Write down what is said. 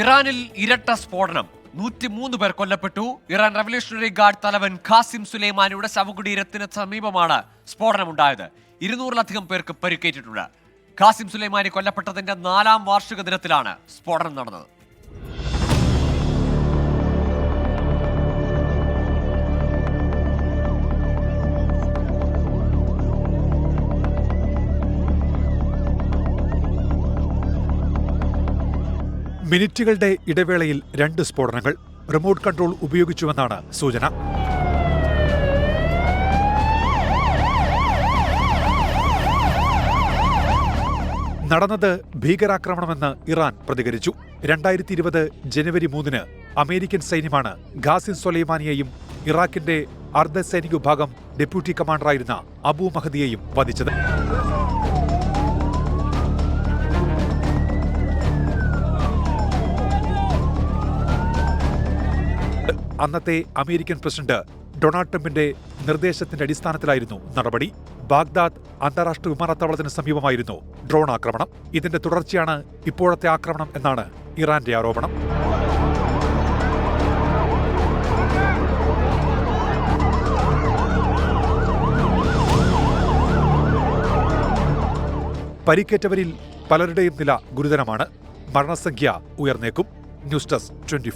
ഇറാനിൽ ഇരട്ട സ്ഫോടനം. നൂറ്റിമൂന്ന് പേർ കൊല്ലപ്പെട്ടു. ഇറാൻ റവല്യൂഷണറി ഗാർഡ് തലവൻ ഖാസിം സുലൈമാനിയുടെ ശവകുടീരത്തിന് സമീപമാണ് സ്ഫോടനമുണ്ടായത്. ഇരുന്നൂറിലധികം പേർക്ക് പരിക്കേറ്റിട്ടുണ്ട്. ഖാസിം സുലൈമാനി കൊല്ലപ്പെട്ടതിന്റെ നാലാം വാർഷിക ദിനത്തിലാണ് സ്ഫോടനം നടന്നത്. മിനിറ്റുകളുടെ ഇടവേളയിൽ രണ്ട് സ്ഫോടനങ്ങൾ റിമോട്ട് കൺട്രോൾ ഉപയോഗിച്ചുവെന്നാണ് സൂചന. നടന്നത് ഭീകരാക്രമണമെന്ന് ഇറാൻ പ്രതികരിച്ചു. രണ്ടായിരത്തി ഇരുപത് ജനുവരി മൂന്നിന് അമേരിക്കൻ സൈന്യമാണ് ഖാസിൻ സൊലൈമാനിയെയും ഇറാഖിന്റെ അർദ്ധ സൈനിക വിഭാഗം ഡെപ്യൂട്ടി കമാൻഡറായിരുന്ന അബു മഹദിയെയും വധിച്ചത്. അന്നത്തെ അമേരിക്കൻ പ്രസിഡന്റ് ഡൊണാൾഡ് ട്രംപിന്റെ നിർദ്ദേശത്തിന്റെ അടിസ്ഥാനത്തിലായിരുന്നു നടപടി. ബാഗ്ദാദ് അന്താരാഷ്ട്ര വിമാനത്താവളത്തിന് സമീപമായിരുന്നു ഡ്രോൺ ആക്രമണം. ഇതിന്റെ തുടർച്ചയാണ് ഇപ്പോഴത്തെ ആക്രമണം എന്നാണ് ഇറാന്റെ ആരോപണം. പരിക്കേറ്റവരിൽ പലരുടെയും നില ഗുരുതരമാണ്. മരണസംഖ്യ ഉയർന്നേക്കും. News desk twenty